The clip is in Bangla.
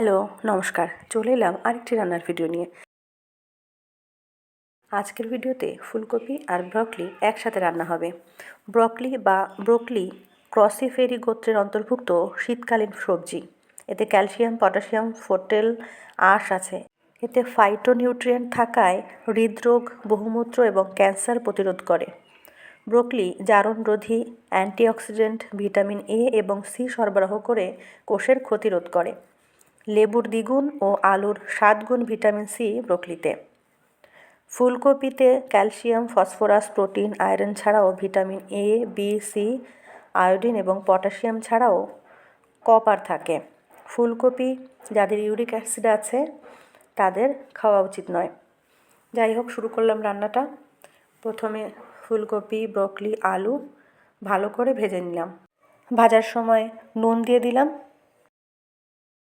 হ্যালো, নমস্কার। চলে এলাম আরেকটি রান্নার ভিডিও নিয়ে। আজকের ভিডিওতে ফুলকপি আর ব্রকলি একসাথে রান্না হবে। ব্রকলি বা ব্রোকলি ক্রসিফেরি গোত্রের অন্তর্ভুক্ত শীতকালীন সবজি। এতে ক্যালসিয়াম পটাশিয়াম ফোটেল আঁশ আছে। এতে ফাইটোনিউট্রিয়েন্ট থাকায় হৃদরোগ, বহুমূত্র এবং ক্যান্সার প্রতিরোধ করে। ব্রোকলি জারণরোধী অ্যান্টিঅক্সিডেন্ট ভিটামিন এ এবং সি সরবরাহ করে কোষের ক্ষতিরোধ করে। লেবুর দ্বিগুণ ও আলুর সাত গুণ ভিটামিন সি ব্রোকলিতে ফুলকপিতে ক্যালসিয়াম, ফসফরাস, প্রোটিন, আয়রন ছাড়াও vitamin A, B, C, iodine এবং পটাশিয়াম ছাড়াও কপার থাকে। ফুলকপি, যাদের ইউরিক অ্যাসিড আছে, তাদের খাওয়া উচিত নয়। যাই হোক, শুরু করলাম রান্নাটা। প্রথমে ফুলকপি, ব্রকলি, আলু ভালো করে ভেজে নিলাম। ভাজার সময় নুন দিয়ে দিলাম।